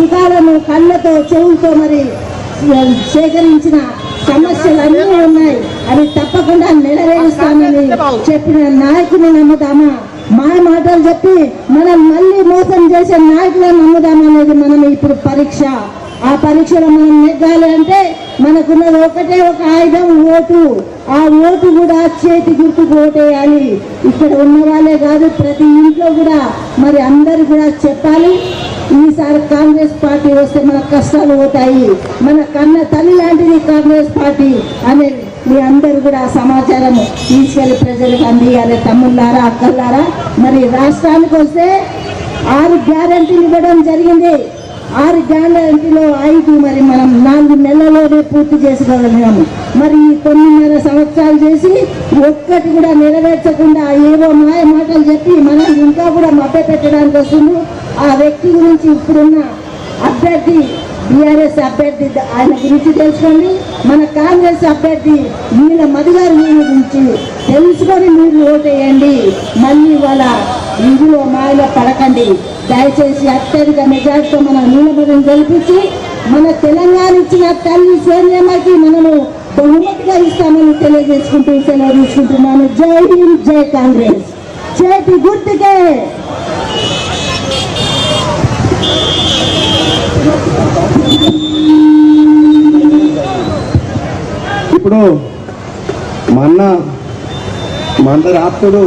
సుఖాలను కళ్ళతో చెవులతో మరి సేకరించిన సమస్యలు అన్నీ ఉన్నాయి. అవి తప్పకుండా నెరవేరుస్తామని చెప్పిన నాయకుని నమ్ముదామా? మా మాటలు చెప్పి మనం మళ్ళీ మోసం చేసే నాయకులను నమ్ముదామా అనేది మనం ఇప్పుడు పరీక్ష. ఆ పరీక్షలో మనం నెగ్గాలి అంటే మనకున్నది ఒకటే ఒక ఆయుధం ఓటు. ఆ ఓటు కూడా చేతి గుర్తుకు ఓటేయాలి ఇక్కడ ఉన్న వాళ్ళే కాదు ప్రతి ఇంట్లో కూడా మరి అందరు కూడా చెప్పాలి. ఈసారి కాంగ్రెస్ పార్టీ వస్తే మన కష్టాలు పోతాయి. మన కన్న తల్లి లాంటిది కాంగ్రెస్ పార్టీ అనే మీ అందరూ కూడా సమాచారం తీసుకెళ్ళి ప్రజలకు అందియాలి. తమ్ముళ్ళారా అక్కలారా మరి రాష్ట్రానికి వస్తే ఆరు గ్యారంటీలు ఇవ్వడం జరిగింది. ఆరు గ్యారంటీలో ఐదు మరి మనం నాలుగు నెలల్లోనే పూర్తి చేసుకోగలిగాము. మరి ఈ తొమ్మిదిన్నర సంవత్సరాలు చేసి ఒక్కటి కూడా నెరవేర్చకుండా ఏవో మాయ మాటలు చెప్పి మనం ఇంకా కూడా మభ్య పెట్టడానికి వస్తుంది ఆ వ్యక్తి గురించి ఇప్పుడున్న అభ్యర్థి బీఆర్ఎస్ అభ్యర్థి ఆయన గురించి తెలుసుకోండి. మన కాంగ్రెస్ అభ్యర్థి వీళ్ళ మధు గారి గురించి తెలుసుకొని మీరు ఓటేయండి. మళ్ళీ వాళ్ళ ఇందులో మాయలో పడకండి. దయచేసి అత్యధిక మెజార్టీతో మన నీలమదిని గెలిపించి మన తెలంగాణ ఇచ్చిన తల్లి సోనియమ్మకి మనము బహుమతిగా ఇస్తామని తెలియజేసుకుంటూ సెలవు తీసుకుంటున్నాను. జై హింద్ జై కాంగ్రెస్. చేతి గుర్తుకే. ఇప్పుడు మన్న అన్న మా అందరి ఆప్తుడు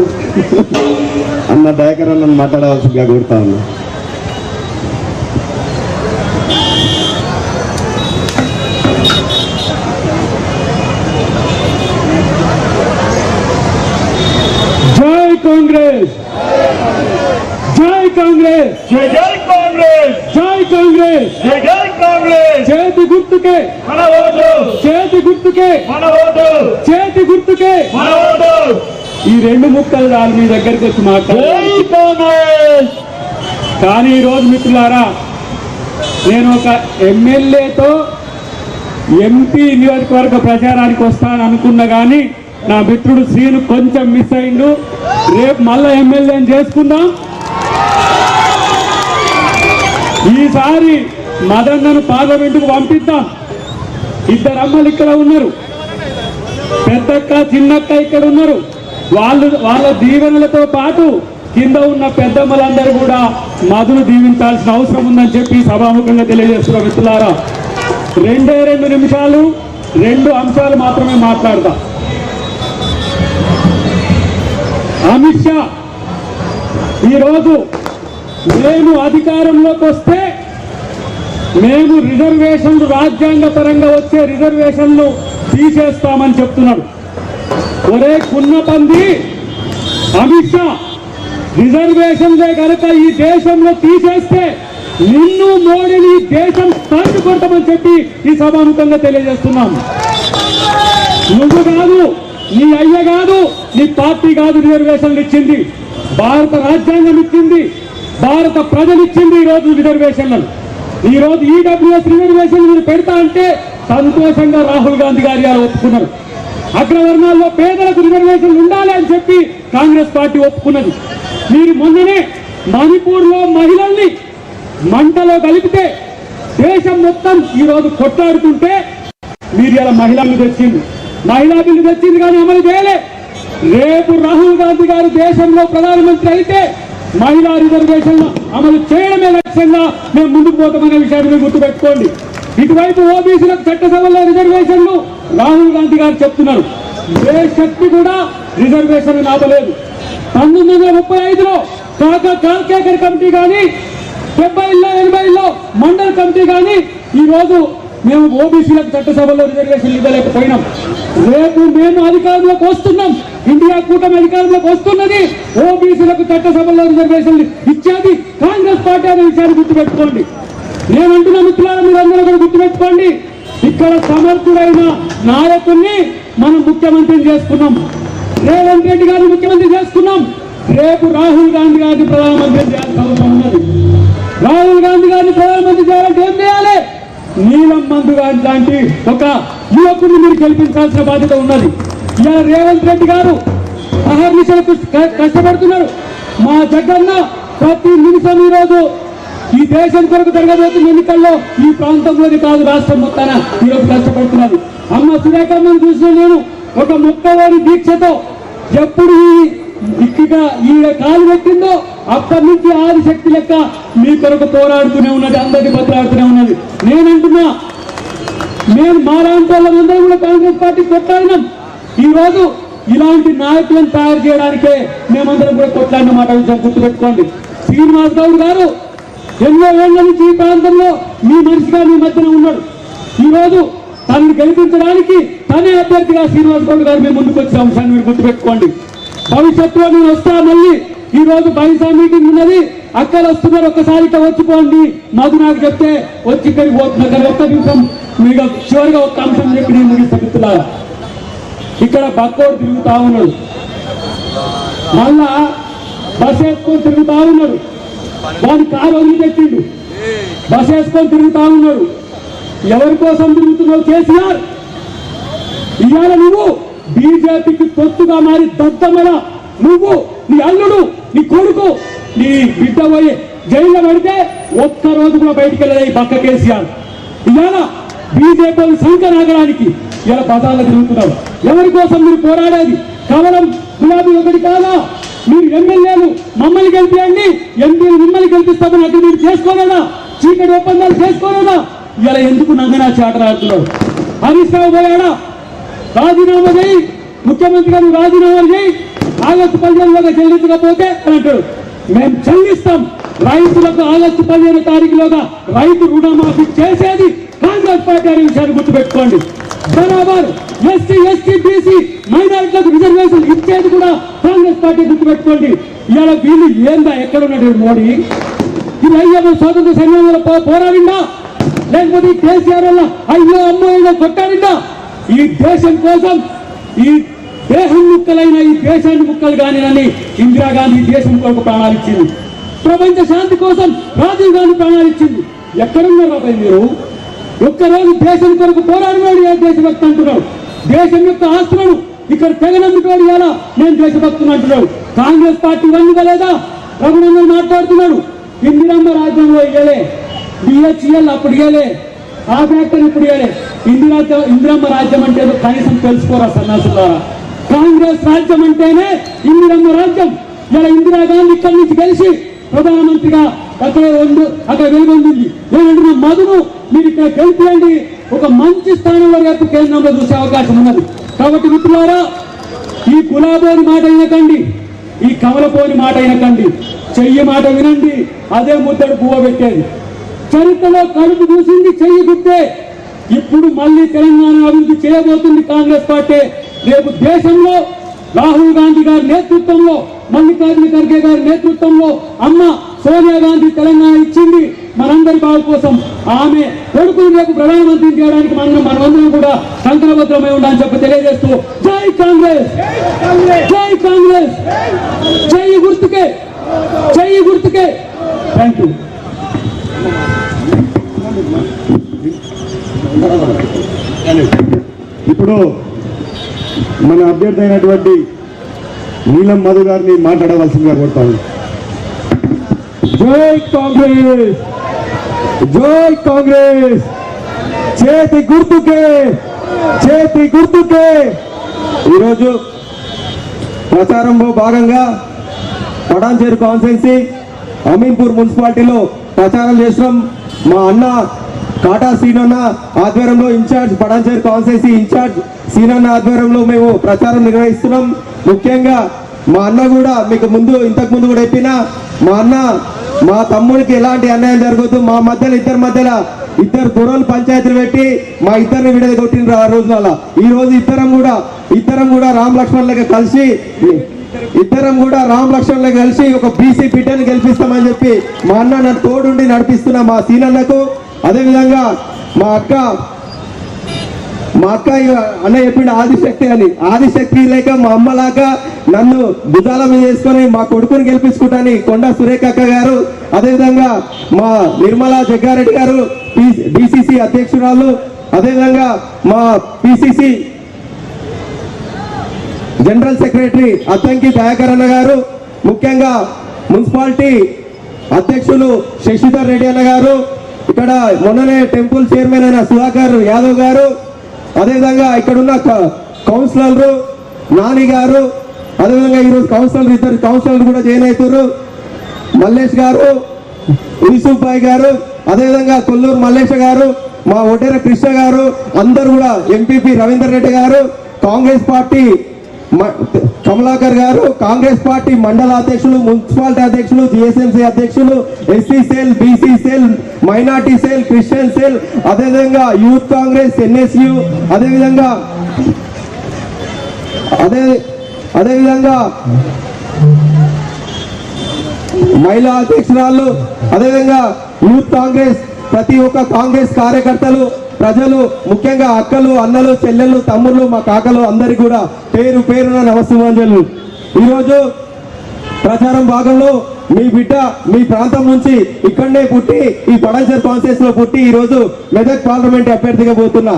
అన్న దయాకర్ అన్న మాట్లాడవలసిందిగా కోరుతా ఉన్నా. జై కాంగ్రెస్! జై కాంగ్రెస్! జై జై కాంగ్రెస్! జై కాంగ్రెస్! జై కాంగ్రెస్! చేతి గుర్తుకే! మన ఓటు! చేతి గుర్తుకే! మన ఓటు! చేతి గుర్తుకే! మన ఓటు! ఈ రెండు ముక్కలు చాలు మీ దగ్గరికి వచ్చి కాంగ్రెస్! కానీ ఈరోజు మిత్రులారా నేను ఒక ఎమ్మెల్యేతో ఎంపీ నియోజకవర్గ ప్రచారానికి వస్తాను అనుకున్నా కానీ నా మిత్రుడు శ్రీను కొంచెం మిస్ అయిండు. రేపు మళ్ళా ఎమ్మెల్యేని చేసుకుందాం. ఈసారి మదన్నను పార్లమెంటుకు పంపిద్దాం. ఇద్దరు అమ్మలు ఇక్కడ ఉన్నారు. పెద్దక్క చిన్నక్క ఇక్కడ ఉన్నారు. వాళ్ళు వాళ్ళ దీవెనలతో పాటు కింద ఉన్న పెద్దమ్మలందరూ కూడా మధును దీవించాల్సిన అవసరం ఉందని చెప్పి సభాముఖంగా తెలియజేస్తున్నాం మిత్రులారా రెండే రెండు నిమిషాలు రెండు అంశాలు మాత్రమే మాట్లాడదాం. అమిత్ షా ఈరోజు మేము అధికారంలోకి వస్తే మేము రిజర్వేషన్లు రాజ్యాంగ పరంగా వచ్చే రిజర్వేషన్లు తీసేస్తామని చెప్తున్నాడు. ఒరే కున్నపంది అమిత్ షా రిజర్వేషన్లే కనుక ఈ దేశంలో తీసేస్తే నిన్ను మోడీని ఈ దేశం తండ్రి కొడతామని చెప్పి ఈ సభాముఖంగా తెలియజేస్తున్నాం నువ్వు కాదు నీ అయ్య కాదు నీ పార్టీ కాదు రిజర్వేషన్లు ఇచ్చింది. భారత రాజ్యాంగం ఇచ్చింది. భారత ప్రజలు ఇచ్చింది ఈ రోజు రిజర్వేషన్లను. ఈ రోజు ఈడబ్ల్యూఎస్ రిజర్వేషన్ మీరు పెడతా అంటే సంతోషంగా రాహుల్ గాంధీ గారి గారు ఒప్పుకున్నారు. అగ్రవర్ణాల్లో పేదలకు రిజర్వేషన్లు ఉండాలి అని చెప్పి కాంగ్రెస్ పార్టీ ఒప్పుకున్నది. మీరు మొన్ననే మణిపూర్లో మహిళల్ని మంటలో కలిపితే దేశం మొత్తం ఈ రోజు కొట్లాడుతుంటే మీరు ఇలా మహిళా బిల్లు తెచ్చింది. మహిళా బిల్లు తెచ్చింది కానీ అమలు చేయలే. రేపు రాహుల్ గాంధీ గారు దేశంలో ప్రధానమంత్రి అయితే మహిళా రిజర్వేషన్ అమలు చేయడమే లక్ష్యంగా మేము ముందుకు పోతామనే విషయాన్ని మీరు గుర్తుపెట్టుకోండి. ఇటువైపు ఓబీసీలకు చట్టసభలో రిజర్వేషన్లు రాహుల్ గాంధీ గారు చెప్తున్నారు. ఏ శక్తి కూడా రిజర్వేషన్ నాపలేదు. పంతొమ్మిది వందల ముప్పై ఐదులో కాకా కాల్కేకర్ కమిటీ కానీ డెబ్బైలో ఎనభైలో మండల కమిటీ కానీ ఈ రోజు మేము ఓబీసీలకు చట్టసభలో రిజర్వేషన్ ఇవ్వలేకపోయినాం. రేపు మేము అధికారంలోకి వస్తున్నాం. ఇండియా కూటమి అధికారంలోకి వస్తున్నది. ఓబీసీలకు చట్టసభలో రిజర్వేషన్లు ఇచ్చేది కాంగ్రెస్ పార్టీ అనే విషయాన్ని గుర్తుపెట్టుకోండి. నేనంటున్న మిత్రులారా మీరందరూ కూడా గుర్తుపెట్టుకోండి. ఇక్కడ సమర్థుడైన నాయకుడిని మనం ముఖ్యమంత్రిని చేసుకున్నాం. రేవంత్ రెడ్డి గారిని ముఖ్యమంత్రి చేసుకున్నాం. రేపు రాహుల్ గాంధీ గారిని ప్రధానమంత్రి చేయాల్సిన ఉన్నది. రాహుల్ గాంధీ గారిని ప్రధానమంత్రి చేయాలంటే ఏం చేయాలి? నీలం మందు గారి లాంటి ఒక యువకుడిని మీరు గెలిపించాల్సిన బాధ్యత ఉన్నది. ఇలా రేవంత్ రెడ్డి గారు అహర్నిశలకు కష్టపడుతున్నారు. మా జగన్న ప్రతి నిమిషం ఈరోజు ఈ దేశం కొరకు జరగబోతున్న ఎన్నికల్లో ఈ ప్రాంతంలోనే కాదు రాష్ట్రం మొత్తాన ఈరోజు కష్టపడుతున్నారు అమ్మ సురేఖమ్మను చూసిన నేను ఒక మొక్కవారి దీక్షతో ఎప్పుడు ఈ ఇక్కిగా ఈడ కాలు పెట్టిందో అప్పటి నుంచి ఆదిశక్తి లెక్క మీ కొరకు పోరాడుతూనే ఉన్నది అందరినీ బతలాడుతూనే ఉన్నది. నేనంటున్నా మేము మాలాంటి వాళ్ళందరూ కూడా కాంగ్రెస్ పార్టీ కొట్లాడినాం. ఈ రోజు ఇలాంటి నాయకులను తయారు చేయడానికే మేమందరం కూడా కొట్లాడిన మాట విషయం గుర్తుపెట్టుకోండి. శ్రీనివాస్ గౌడ్ గారు ఎన్నో ఏళ్ళ నుంచి ఈ ప్రాంతంలో మీ మనిషిగా మీ మధ్యన ఉన్నాడు. ఈ రోజు గెలిపించడానికి తనే అభ్యర్థిగా శ్రీనివాస్ గౌడ్ గారు మేము ముందుకు వచ్చే అంశాన్ని మీరు గుర్తుపెట్టుకోండి. భవిష్యత్తులో నేను వస్తా మళ్ళీ ఈ రోజు బైసా మీటింగ్ ఉన్నది. అక్కడ వస్తున్నారు ఒక్కసారి ఇక్కడ వచ్చిపోండి మధు నాకు చెప్తే వచ్చి ఇక్కడికి పోతున్నారు. కానీ ఒక్క నిమిషం మీకు చివరిగా ఒక్క అంశం చెప్పి నేను ముగిస్తా ఇక్కడ బక్కోడు తిరుగుతా ఉన్నాడు. మళ్ళా బస్ వేసుకొని తిరుగుతా ఉన్నాడు. వాడి కారు వదిలిపెట్టిండు. బస్ వేసుకొని తిరుగుతా ఉన్నాడు. ఎవరి కోసం తిరుగుతున్నావు కేసీఆర్? ఇవాళ నువ్వు బీజేపీకి తొత్తుగా మారి దద్దమల. నువ్వు నీ అల్లుడు నీ కొడుకు నీ బిడ్డ పోయి జైల్లో పడితే ఒక్క రోజు కూడా బయటికి వెళ్ళలే ఈ కేసీఆర్. ఇవాళ బీజేపీ సంకనాగడానికి ఇలా పదాలు తిరుగుతున్నాం. ఎవరి కోసం మీరు పోరాడేది? కేవలం గులాబీ ఒకటి కాదా? మీరు ఎమ్మెల్యేలు మమ్మల్ని గెలిపియండి. ఎంపీలు మిమ్మల్ని గెలిపిస్తామని అక్కడ మీరు చేసుకోలేదా? చీకటి ఒప్పందాలు చేసుకోలేదా? ఇలా ఎందుకు నంగనాచి చాటరాడుతున్నావు ఆడుతున్నాడు హరీష్ రావు పోయాడా? రాజీనామా చేయి. ముఖ్యమంత్రి గారు రాజీనామా చేయి. ఆగస్టు పదిహేనులోగా చెల్లించకపోతే అని అంటాడు. మేము చెల్లిస్తాం. రైతులకు ఆగస్టు పదిహేను తారీఖులోగా రైతు రుణమాఫీ చేసేది కాంగ్రెస్ పార్టీ అనే విషయాన్ని గుర్తుపెట్టుకోండి. బరాబర్ ఎస్సీ ఎస్టీ బీసీ మైనారిటీలకు రిజర్వేషన్ ఇచ్చేది కూడా కాంగ్రెస్ పార్టీ గుర్తుపెట్టుకోండి. ఇలా వీళ్ళు ఏందా? ఎక్కడ ఉన్నాడు మోడీ? ఇది అయ్యో స్వాతంత్ర సంగ్రామంలో పోరాడిందా? లేకపోతే కేసీఆర్ వల్ల అయ్యో అమ్మో ఏదో కొట్టాడిందా? ఈ దేశం కోసం ఈ దేశం ముక్కలైన ఈ దేశాన్ని ముక్కలు కానినని ఇందిరాగాంధీ దేశం కొరకు ప్రాణాలు ఇచ్చింది. ప్రపంచ శాంతి కోసం రాజీవ్ గాంధీ ప్రాణాలు ఇచ్చింది. ఎక్కడున్నారు బాబాయ్ మీరు? ఒక్కరోజు దేశం కొరకు పోరాడినాడు ఏ దేశభక్తి అంటున్నాడు దేశం యొక్క ఆస్తులను ఇక్కడ తెగనమ్ముకోడు ఎలా? నేను దేశభక్తులు అంటున్నాడు కాంగ్రెస్ పార్టీ వండుకోలేదా రఘునందన్ మాట్లాడుతున్నాడు. ఇందిరమ్మ రాజ్యంలో ఇయ్యలే. బిహెచ్ఎల్ అప్పుడు ఇయ్యలే. ఆ ఫ్యాక్టరీ ఇప్పుడు ఇయ్యలే. ఇందిరా ఇందిరమ్మ రాజ్యం అంటే కనీసం తెలుసుకోరా సన్నాసులారా? కాంగ్రెస్ రాజ్యం అంటేనే ఇందిరమ్మ రాజ్యం. ఇలా ఇందిరాగాంధీ ఇక్కడి నుంచి కలిసి ప్రధానమంత్రిగా అక్కడ ఉంది అక్కడ వెలుగొందింది ఏంటంటే మధును. మీరు ఇక్కడ గెలిపేయండి. ఒక మంచి స్థానంలో వరకు కేంద్రంలో చూసే అవకాశం ఉన్నది. కాబట్టి మిత్రులారా ఈ గులాబోని మాట వినకండి. ఈ కమలపోని మాట వినకండి. చెయ్యి మాట వినండి. అదే ముద్దడు పువ్వ పెట్టేది. చరిత్రలో కడుపు చూసింది చెయ్యి గుట్టే ఇప్పుడు మళ్ళీ తెలంగాణ అభివృద్ధి చేయబోతుంది కాంగ్రెస్ పార్టీ. రేపు దేశంలో రాహుల్ గాంధీ గారి నేతృత్వంలో మల్లికార్జున ఖర్గే గారి నేతృత్వంలో అమ్మ సోనియా గాంధీ తెలంగాణ ఇచ్చింది. మనందరి బాగు కోసం ఆమె కొడుకుని రేపు ప్రధానమంత్రి చేయడానికి మనం మనమందరం కూడా సంకల్పద్రమై ఉండాలని చెప్పి తెలియజేస్తూ జై కాంగ్రెస్! జై కాంగ్రెస్! జై గుర్తుకే! జై గుర్తుకే! థ్యాంక్ యూ ఇప్పుడు మన అభ్యర్థి అయినటువంటి నీలం మధు గారిని మాట్లాడవలసిందిగా కోరుతాను. జై కాంగ్రెస్! జై కాంగ్రెస్! చేతి గుర్తుకే! చేతి గుర్తుకే! ఈరోజు ప్రచారంలో భాగంగా పటాన్చేరు కాన్స్టెన్సీ అమీన్పూర్ మున్సిపాలిటీలో ప్రచారం చేస్తున్నాం మా అన్న కాటా సీనన్న ఆధ్వర్యంలో ఇన్ఛార్జ్ పటాన్చేరు కాన్స్టెన్సీ ఇన్ఛార్జ్ సీనన్న ఆధ్వర్యంలో మేము ప్రచారం నిర్వహిస్తున్నాం. ముఖ్యంగా మా అన్న కూడా మీకు ముందు ఇంతకు ముందు కూడా చెప్పిన మా అన్న మా తమ్ముడికి ఎలాంటి అన్యాయం జరగదు మా మధ్యలో ఇద్దరి మధ్యలో ఇద్దరు దొరలు పంచాయతీలు పెట్టి మా ఇద్దరిని విడద కొట్టిన ఆ రోజుల ఈ రోజు ఇద్దరం కూడా ఇద్దరం కూడా రామ్ లక్ష్మణ్ లెక్క కలిసి ఇద్దరం కూడా రామ్ లక్ష్మణ్ కలిసి ఒక బీసీ బిడ్డను గెలిపిస్తామని చెప్పి మా అన్న నన్ను తోడుండి నడిపిస్తున్న మా సీనన్నకు అదేవిధంగా మా అక్క మా అక్క ఇక అన్న చెప్పిండు ఆదిశక్తి అని. ఆదిశక్తి లేక మా అమ్మలాగా నన్ను భుజాల మీద చేసుకొని మా కొడుకుని గెలిపించుకుంటాని కొండ సురేఖ అక్క గారు అదేవిధంగా మా నిర్మలా జగ్గారెడ్డి గారు డిసిసి అధ్యక్షురాలు అదేవిధంగా మా PCC general secretary Addanki Dayakar అన్న గారు ముఖ్యంగా మున్సిపాలిటీ అధ్యక్షులు శశిధర్ రెడ్డి అన్న గారు ఇక్కడ మొన్ననే టెంపుల్ చైర్మన్ అయిన సుధాకర్ యాదవ్ గారు అదేవిధంగా ఇక్కడున్న క- కౌన్సిలర్లు నాని గారు అదేవిధంగా ఈరోజు కౌన్సిలర్ ఇద్దరు కౌన్సిలర్లు కూడా జాయిన్ అవుతారు మల్లేష్ గారు యూసుఫ్ భాయ్ గారు అదేవిధంగా కొల్లూరు మల్లేష్ గారు మా ఒడ్డెర కృష్ణ గారు అందరూ కూడా ఎంపీపీ రవీందర్ రెడ్డి గారు కాంగ్రెస్ పార్టీ కమలాకర్ గారు కాంగ్రెస్ పార్టీ మండల అధ్యక్షులు మున్సిపాలిటీ అధ్యక్షులు జిఎస్ఎంసీ అధ్యక్షులు SC cell BC cell minority cell Christian cell అదేవిధంగా యూత్ కాంగ్రెస్ ఎన్ఎస్యు అదేవిధంగా అదే అదేవిధంగా మహిళా అధ్యక్షురాలు అదేవిధంగా యూత్ కాంగ్రెస్ ప్రతి ఒక్క కాంగ్రెస్ కార్యకర్తలు ప్రజలు ముఖ్యంగా అక్కలు అన్నలు చెల్లెళ్ళు తమ్ముళ్ళు మా కాకలు అందరి కూడా పేరు పేరున నమస్సుమాంజలు ఈరోజు ప్రచారం భాగంలో మీ బిడ్డ మీ ప్రాంతం నుంచి ఇక్కడనే పుట్టి ఈ పడాన్సర్ కాన్సెస్లో పుట్టి ఈరోజు మెదక్ పార్లమెంట్ అభ్యర్థిగా పోతున్నా.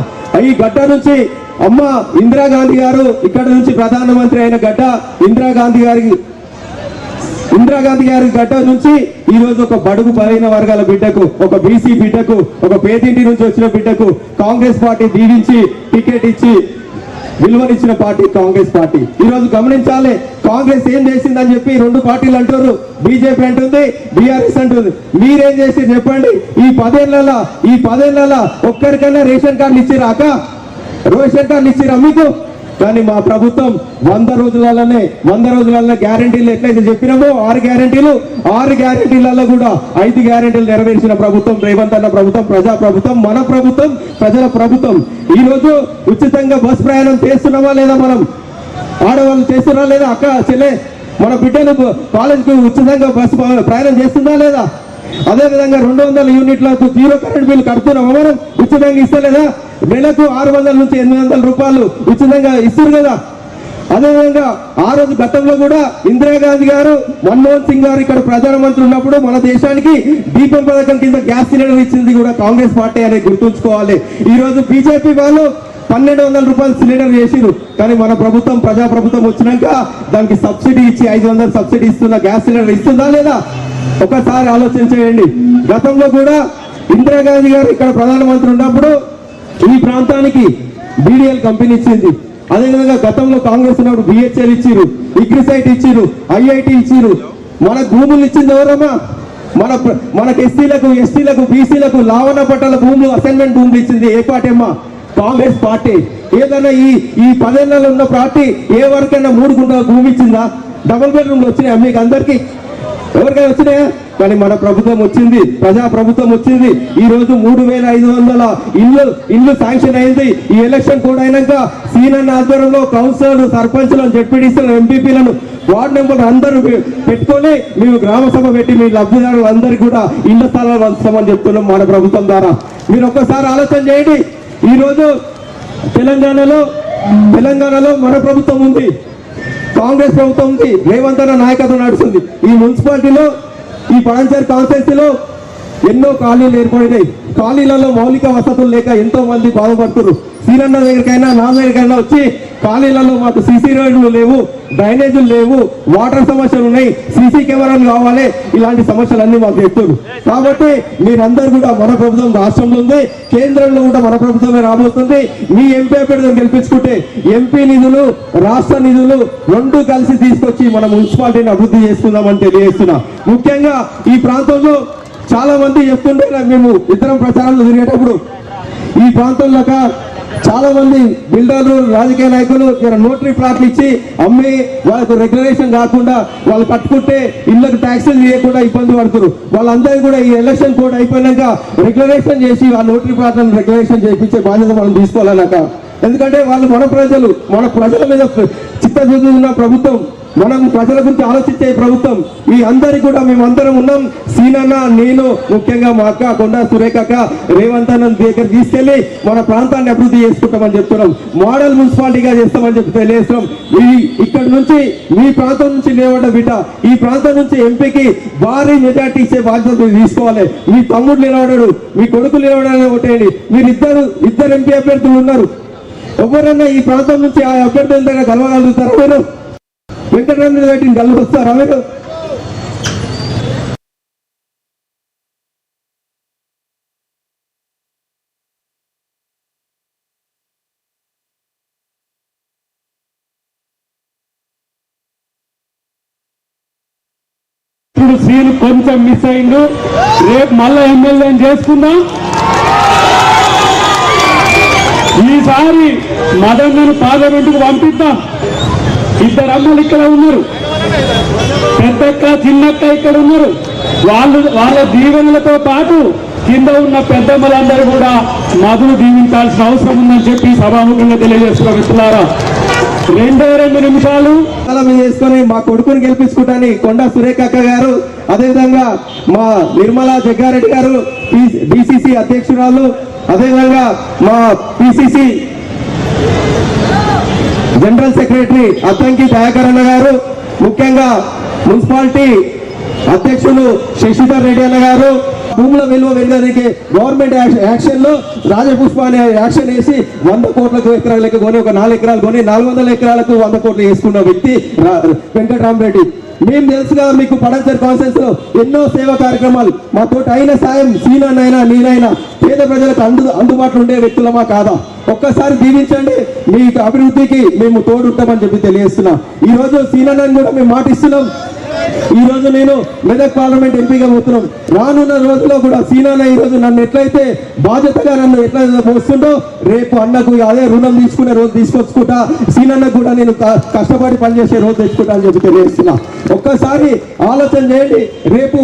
ఈ గడ్డ నుంచి అమ్మ ఇందిరాగాంధీ గారు ఇక్కడ నుంచి ప్రధానమంత్రి అయిన గడ్డ ఇందిరాగాంధీ గారికి ఇందిరాగాంధీ గారి గడ్డ నుంచి ఈ రోజు ఒక బడుగు బలైన వర్గాల బిడ్డకు ఒక బీసీ బిడ్డకు ఒక పేదింటి నుంచి వచ్చిన బిడ్డకు కాంగ్రెస్ పార్టీ దీవించి టికెట్ ఇచ్చి విలువనిచ్చిన పార్టీ కాంగ్రెస్ పార్టీ. ఈ రోజు గమనించాలి కాంగ్రెస్ ఏం చేసిందని చెప్పి రెండు పార్టీలు అంటారు బీజేపీ అంటుంది బీఆర్ఎస్ అంటుంది. మీరేం చేసి చెప్పండి. ఈ పదేళ్ళలో ఈ పదేళ్ళలో ఒక్కరికైనా రేషన్ కార్డులు ఇచ్చిరాక? రేషన్ కార్డులు ఇచ్చిరా మీకు? కానీ మా ప్రభుత్వం వంద రోజులలోనే వంద రోజులలో గ్యారంటీలు ఎట్లయితే చెప్పినామో ఆరు గ్యారంటీలు ఆరు గ్యారంటీలలో కూడా ఐదు గ్యారంటీలు నెరవేర్చిన ప్రభుత్వం రేవంత్ అన్న ప్రభుత్వం ప్రజా ప్రభుత్వం మన ప్రభుత్వం ప్రజల ప్రభుత్వం. ఈ రోజు ఉచితంగా బస్ ప్రయాణం చేస్తున్నామా లేదా మనం? ఆడవాళ్ళు చేస్తున్నారా లేదా? అక్క చెల్లె మన బిడ్డలు కాలేజ్కి ఉచితంగా బస్సు ప్రయాణం చేస్తుందా లేదా? అదే విధంగా రెండు వందల యూనిట్లకు జీరో కరెంట్ బిల్ కడుతున్నామా మనం? ఉచితంగా ఇస్తలేదా? నెలకు ఆరు వందల నుంచి ఎనిమిది వందల రూపాయలు ఉచితంగా ఇస్తారు కదా. అదేవిధంగా ఆ రోజు గతంలో కూడా ఇందిరాగాంధీ గారు మన్మోహన్ సింగ్ గారు ఇక్కడ ప్రధానమంత్రి ఉన్నప్పుడు మన దేశానికి దీపం పథకం కింద గ్యాస్ సిలిండర్ ఇచ్చింది కూడా కాంగ్రెస్ పార్టీ అనేది గుర్తుంచుకోవాలి. ఈ రోజు బీజేపీ వాళ్ళు పన్నెండు వందల రూపాయలు సిలిండర్ చేసిరు కానీ మన ప్రభుత్వం ప్రజా ప్రభుత్వం వచ్చినాక దానికి సబ్సిడీ ఇచ్చి ఐదు వందలు సబ్సిడీ ఇస్తుందా గ్యాస్ సిలిండర్ ఇస్తుందా లేదా? ఒకసారి ఆలోచన చేయండి. గతంలో కూడా ఇందిరాగాంధీ గారు ఇక్కడ ప్రధానమంత్రి ఉన్నప్పుడు ఈ ప్రాంతానికి బీడీఎల్ కంపెనీ ఇచ్చింది. అదేవిధంగా గతంలో కాంగ్రెస్ ఉన్నప్పుడు బిహెచ్ఎల్ ఇచ్చిరు ఇగ్రిసైట్ ఇచ్చిరు ఐఐటి ఇచ్చిరు మన భూములు ఇచ్చింది ఎవరమ్మా? మన మనకు ఎస్సీలకు ఎస్టీలకు బీసీలకు లావణ పట్టాల భూములు అసైన్మెంట్ భూములు ఇచ్చింది ఏ పార్టీ అమ్మా? Congress party. ఏదైనా ఈ ఈ పదేళ్ళలో ఉన్న పార్టీ ఏ వరకైనా మూడు గుంటల భూమి ఇచ్చిందా? డబుల్ బెడ్రూమ్లు వచ్చినాయా? మీకు అందరికీ? ఎవరికైనా వచ్చినాయా? కానీ మన ప్రభుత్వం వచ్చింది ప్రజా ప్రభుత్వం వచ్చింది. ఈ రోజు మూడు వేల ఐదు వందల ఇల్లు ఇల్లు శాంక్షన్ అయింది. ఈ ఎలక్షన్ కూడా అయినాక సీనన్న ఆధ్వర్యంలో కౌన్సిలర్లు సర్పంచ్లను జడ్పీడీసీలను ఎంపీపీలను వార్డు మెంబర్లు అందరూ పెట్టుకొని మేము గ్రామ సభ పెట్టి మీ లబ్ధిదారులు అందరికీ కూడా ఇళ్ళ స్థలాలు పంచుతామని చెప్తున్నాం మన ప్రభుత్వం ద్వారా. మీరు ఒక్కసారి ఆలోచన చేయండి. ఈరోజు తెలంగాణలో తెలంగాణలో మన ప్రభుత్వం ఉంది. కాంగ్రెస్ ప్రభుత్వం ఉంది. రేవంత్ అన్న నాయకత్వం నడుస్తుంది. ఈ మున్సిపాలిటీలో ఈ పడంచర్ కాన్స్టిట్యూన్సీలో ఎన్నో ఖాళీలు ఏర్పడినాయి. ఖాళీలలో మౌలిక వసతులు లేక ఎంతో మంది బాధపడుతున్నారు. సీలన్న దగ్గరికైనా నా దగ్గరికైనా వచ్చి ఖాళీలలో మాకు సీసీ రోడ్లు లేవు డ్రైనేజీలు లేవు వాటర్ సమస్యలు ఉన్నాయి సీసీ కెమెరాలు కావాలి ఇలాంటి సమస్యలన్నీ మాకు చెప్తున్నారు కాబట్టి మీరందరూ కూడా మన ప్రభుత్వం రాష్ట్రంలో ఉంది కేంద్రంలో కూడా మన ప్రభుత్వమే రాబోతుంది. మీ ఎంపీ అభ్యర్థులను గెలిపించుకుంటే ఎంపీ నిధులు రాష్ట్ర నిధులు రెండు కలిసి తీసుకొచ్చి మన మున్సిపాలిటీని అభివృద్ధి చేసుకుందామని తెలియజేస్తున్నా. ముఖ్యంగా ఈ ప్రాంతంలో చాలా మంది చెప్తుంటే మేము ఇతర ప్రచారంలో తిరిగేటప్పుడు ఈ ప్రాంతంలో చాలా మంది బిల్డర్లు రాజకీయ నాయకులు ఇక్కడ నోటరీ ప్లాట్లు ఇచ్చి అమ్మి వాళ్ళకు రెగ్యులేషన్ కాకుండా వాళ్ళు కట్టుకుంటే ఇళ్ళకు ట్యాక్సులు చేయకుండా ఇబ్బంది పడుతున్నారు. వాళ్ళందరూ కూడా ఈ ఎలక్షన్ కోడ్ అయిపోయినాక రెగ్యులేషన్ చేసి ఆ నోటరీ ప్లాట్లను రెగ్యులేషన్ చేయించే బాధ్యత మనం తీసుకోవాలన్నాక. ఎందుకంటే వాళ్ళు మన ప్రజలు మన ప్రజల మీద చిత్తశుద్ధి ఉన్న ప్రభుత్వం మనం ప్రజల గురించి ఆలోచించే ప్రభుత్వం. మీ అందరికి కూడా మేమందరం ఉన్నాం. సీనన్న నేను ముఖ్యంగా మా అక్క కొండ సురేఖక్క రేవంత్ అన్న దగ్గర తీసుకెళ్ళి మన ప్రాంతాన్ని అభివృద్ధి చేసుకుంటామని చెప్తున్నాం. మోడల్ మున్సిపాలిటీగా చేస్తామని చెప్పి తెలియజేస్తున్నాం. ఈ ఇక్కడ నుంచి మీ ప్రాంతం నుంచి లేవడం బిడ్డ. ఈ ప్రాంతం నుంచి ఎంపీకి భారీ మెజార్టీ ఇచ్చే బాధ్యత తీసుకోవాలి. మీ తమ్ముడు నిలబడాడు మీ కొడుకు నిలబడాలని ఒకటేయండి మీరు ఇద్దరు ఇద్దరు ఎంపీ అభ్యర్థులు ఉన్నారు. ఎవరన్నా ఈ ప్రాంతం నుంచి ఆ అభ్యర్థుల దగ్గర కలవగలుగుతారు మీరు? వెంకటరామరెడ్డి పెట్టింది కళ్ళు వస్తారా మీరు? ఇప్పుడు సీన్ కొంచెం మిస్ అయిండు. రేపు మళ్ళా ఎమ్మెల్యే చేసుకుందాం. ఈసారి మదన్నను పార్లమెంటుకు పంపిద్దాం. ఇద్దరు అమ్మలు ఇక్కడ ఉన్నారు. పెద్దక్క చిన్నక్క ఇక్కడ ఉన్నారు. వాళ్ళు వాళ్ళ దీవెనలతో పాటు కింద ఉన్న పెద్దమ్మలందరూ కూడా మధులు దీవించాల్సిన అవసరం ఉందని చెప్పి సభాముఖంగా తెలియజేస్తున్న మిత్రులారా. రెండే రెండు నిమిషాలు. చేసుకొని మా కొడుకుని గెలిపించుకుంటాని కొండ సురేఖ అక్క గారు అదేవిధంగా మా నిర్మలా జగ్గారెడ్డి గారు బీసీసీ అధ్యక్షురాలు అదేవిధంగా మా పిసిసి జనరల్ సెక్రటరీ అత్తంకి దయాకరణ అన్న గారు ముఖ్యంగా మున్సిపాలిటీ అధ్యక్షులు శశిధర్ రెడ్డి అన్న గారు భూముల విలువ వెళ్ళడానికి గవర్నమెంట్ యాక్షన్లో రాజపుష్ప అనే యాక్షన్ వేసి వంద కోట్లకు ఎకరాలకు కొని ఒక నాలుగు ఎకరాలు కొని నాలుగు వందల ఎకరాలకు వంద కోట్లు వేసుకున్న వ్యక్తి వెంకటరామరెడ్డి. మేము తెలుసుగా మీకు పడంచర్ కాన్ఫరెన్స్లో ఎన్నో సేవా కార్యక్రమాలు. మా తోటి అయిన సాయం సీనన్నైనా నేనైనా పేద ప్రజలకు అందు అందుబాటులో ఉండే వ్యక్తులమా కాదా? ఒక్కసారి దీవించండి. మీ అభివృద్ధికి మేము తోడుంటామని చెప్పి తెలియజేస్తున్నాం. ఈ రోజు సీనన్నని కూడా మేము మాటిస్తున్నాం. ఈ రోజు నేను మెదక్ పార్లమెంట్ ఎంపీగా పోతున్నాను. రానున్న రోజుల్లో కూడా సీనాన ఈ రోజు నన్ను ఎట్లయితే బాధ్యతగా నన్ను ఎట్లయితే మోస్తుండో రేపు అన్నకు అదే రుణం తీసుకునే రోజు తీసుకొచ్చుకుంటా సీనన్న కూడా నేను కష్టపడి పనిచేసే రోజు తెచ్చుకుంటా అని చెప్పి తెలియజేస్తున్నా. ఒక్కసారి ఆలోచన చేయండి. రేపు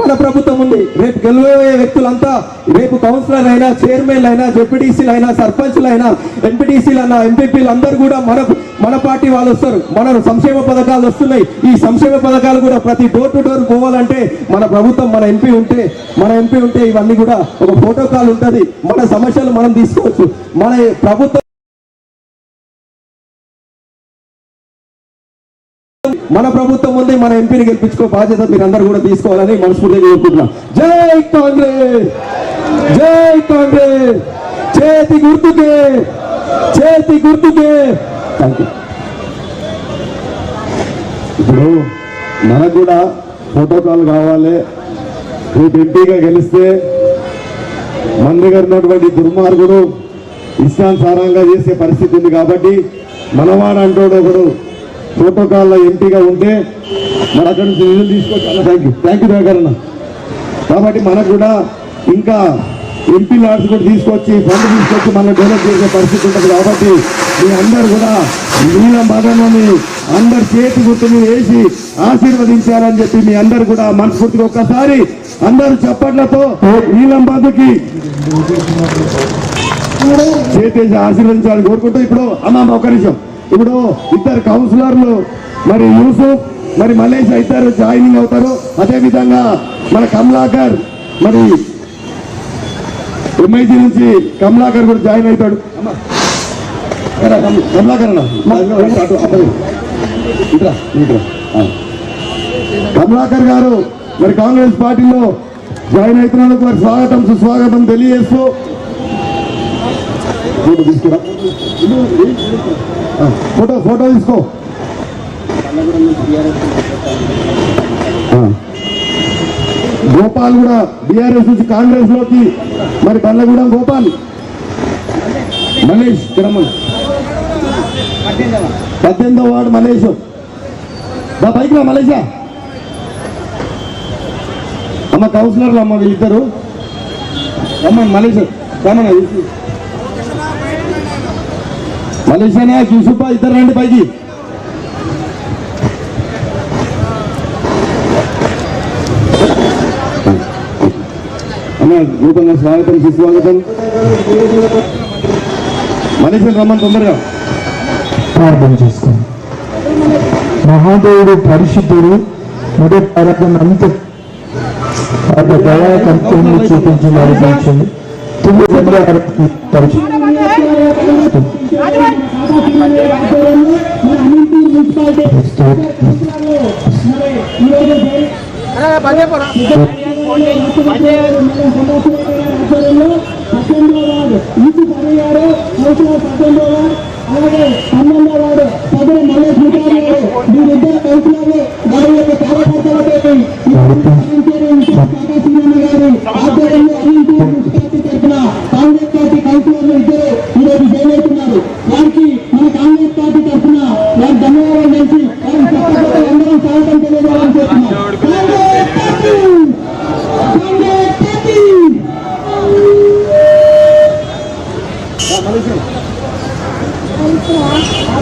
మన ప్రభుత్వం ఉంది. రేపు గెలువయ్యే వ్యక్తులంతా రేపు కౌన్సిలర్ అయినా చైర్మన్ అయినా జెడ్పీటీసీలు అయినా సర్పంచ్లు అయినా ఎంపీటీసీలు అయినా ఎంపీపీలు అందరూ కూడా మన మన పార్టీ వాళ్ళు వస్తారు. మన సంక్షేమ పథకాలు వస్తున్నాయి. ఈ సంక్షేమ పథకాలు కూడా ప్రతి డోర్ టు డోర్ పోవాలంటే మన ప్రభుత్వం మన ఎంపీ ఉంటే మన ఎంపీ ఉంటే ఇవన్నీ కూడా ఒక ప్రోటోకాల్ ఉంటుంది. మన సమస్యలు మనం తీసుకోవచ్చు. మన ప్రభుత్వం మన ప్రభుత్వం ఉంది మన ఎంపీని గెలిపించుకో బాధ్యత మీరందరూ కూడా తీసుకోవాలని మనస్ఫూర్తిగా కోరుకుంటున్నాం. జై కాంగ్రెస్! జై కాంగ్రెస్! చేతి గుర్తుకే! చేతి గుర్తుకే! థ్యాంక్ యూ ఇప్పుడు మనకు కూడా ప్రోటోకాల్ కావాలి. రేపు ఎంపీగా గెలిస్తే మన దగ్గర ఉన్నటువంటి దుర్మార్గుడు ఇష్టానుసారంగా చేసే పరిస్థితి ఉంది కాబట్టి మనవాడు అంటాడు ఒకడు ప్రోటోకాల్లో ఎంపీగా ఉంటే మరి అక్కడి నుంచి నిధులు తీసుకోవచ్చు. థ్యాంక్ యూ థ్యాంక్ యూ దగ్గరన్న కాబట్టి మనకు కూడా ఇంకా ఎంపీ లాడ్స్ కూడా తీసుకొచ్చి ఫండ్ తీసుకొచ్చి మనం డెవలప్ చేసే పరిస్థితి ఉంటుంది కాబట్టి మీ అందరు కూడా నీళ్ళ మదనని అందరు చేతి గుర్తు మీద వేసి ఆశీర్వదించాలని చెప్పి మీ అందరు కూడా మనస్ఫూర్తిగా ఒక్కసారి అందరు చప్పట్లతో నీలం బాధకి చేతేసి ఆశీర్వదించాలని కోరుకుంటూ ఇప్పుడు అమ్మ ఒక నిమిషం. ఇప్పుడు ఇద్దరు కౌన్సిలర్లు మరి యూసుఫ్ మరి మలేష్ ఇద్దరు జాయినింగ్ అవుతారు. అదే విధంగా మన కమలాకర్ మరి ఎంఐజీ నుంచి కమలాకర్ కూడా జాయిన్ అవుతాడు. కమలాకర్ అన్న. ఇట్రా, ఇట్రా. కమలాకర్ గారు మరి కాంగ్రెస్ పార్టీలో జాయిన్ అవుతున్నందుకు వారి స్వాగతం సుస్వాగతం తెలియజేస్తూ. ఫోటో తీసుకురా. ఫోటో ఫోటో తీసుకో. గోపాల్ కూడా బీఆర్ఎస్ నుంచి కాంగ్రెస్లోకి మరి బండ్లగూడెం గోపాల్. మలేష్ తిరమల్. పద్దెనిమిదో వార్డు మలేషు దా పైకి రా మలేషా అమ్మ కౌన్సిలర్లు అమ్మ వీళ్ళిద్దరు. అమ్మ మలేష్ రమ్మన్న మలేషియానే యూసుఫ్ ఇద్దరు రండి పైకి. అన్న నూతన స్వాగతం సుస్వాగతం. మలేషియా రమ్మని తొందరగా. ప్రార్థన చేస్తాం. మహాదేవుడు పరిశుద్ధుడు మొదటి ప్రార్థన అంత ఆయన దయా కర్తవ్యం చూపించి నడిపించండి తుమ్మి పరిశుద్ధ అలాగే పన్నెండో వాడు పదవి మళ్ళీ స్వీకారాలు వీరిద్దరు కౌన్సిలర్లు మరి యొక్క కార్యకర్తలతో గారి ఆధ్వర్యంలో మున్సిపాలిటీ తరఫున కాంగ్రెస్ పార్టీ కౌన్సిలర్లు ఇద్దరు ఈరోజు జైలు అవుతున్నారు.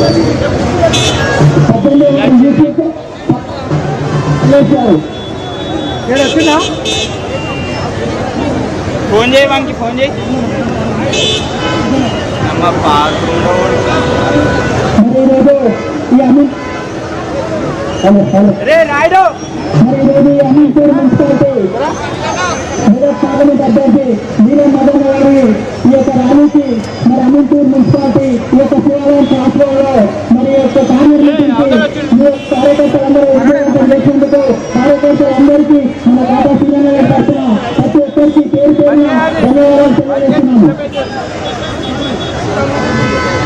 మల్లేష్ కబరి మల్లేష్ గారు పిల్లలు గారితో కూడా పార్లమెంట్ అభ్యర్థి నీలం మదన్ గారి ఈ యొక్క ర్యాలీకి మరి అమీన్పూర్ మున్సిపాలిటీ ఈ యొక్క శివాలయం ప్రాంతంలో మరి యొక్క కార్యకర్తలందరూ ఉద్యోగం చేసేందుకు కార్యకర్తలందరికీ మన కాటా శ్రీరామ గారి తరఫున ప్రతి ఒక్కరికి పేరు పేరున ధన్యవాదాలు. తెలియజేస్తున్నాము